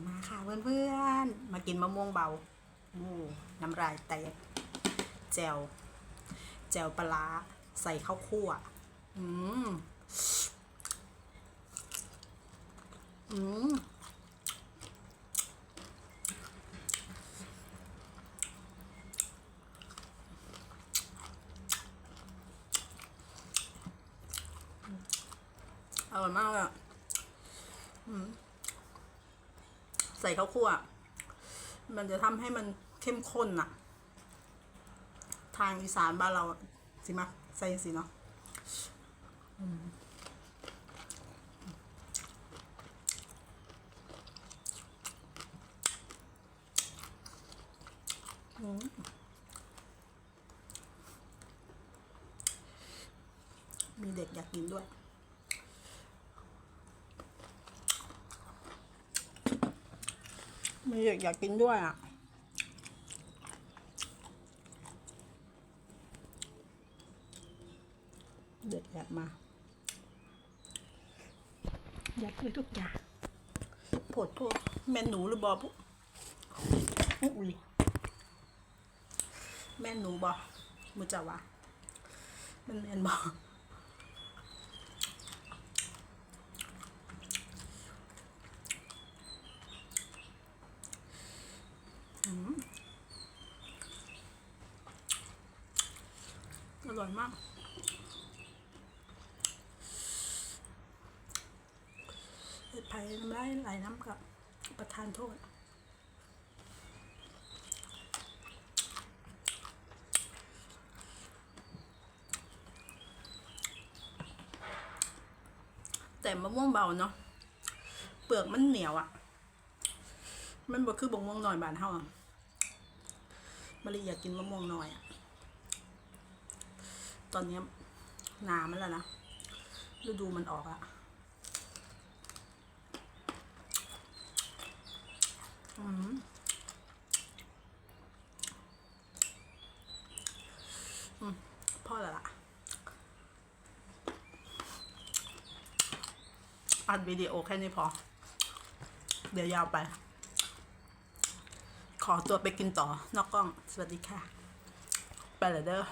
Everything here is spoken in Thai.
มาค่ะเพื่อนๆ มากินมะม่วงเบาอู้น้ำลายแตกแจวแจวปลาใส่ข้าวคั่ว อืม อืม อร่อยมากเลยอะอืม ใส่ข้าวคั่ว มันจะทำให้มันเข้มข้นอะทางอีสานบ้านเราสิมาใส่สิเนาะอืมมีเด็กอยากกินด้วย มีเด็กอยากกินด้วยอะ เด็กอยากมา อยากเลยทุกอย่างโผดพวกแม่หนูหรือบอปุ๊อุ้ยแม่หนูบอมุจาวะมันแม่นบออืมอ ร่อยมาก เห็ดไผ่น้ำลายไหลน้ำกับประทานโทษแต่มะม่วงเบาเนาะ เปลือกมันเหนียวอะ่ะ มันบ่คือบงม่วงหน่อยบานเฮาอะมารีอยากกินมะม่วงหน่อยอะ ตอนนี้นามันแล้วนะฤดูมันออกอะอืมพ่อแล้วล่ะ อัดวิดีโอแค่นี้พอ เดี๋ยวยาวไป ขอตัวไปกินต่อนอกกล้อง สวัสดีค่ะ ไปเลยเด้อ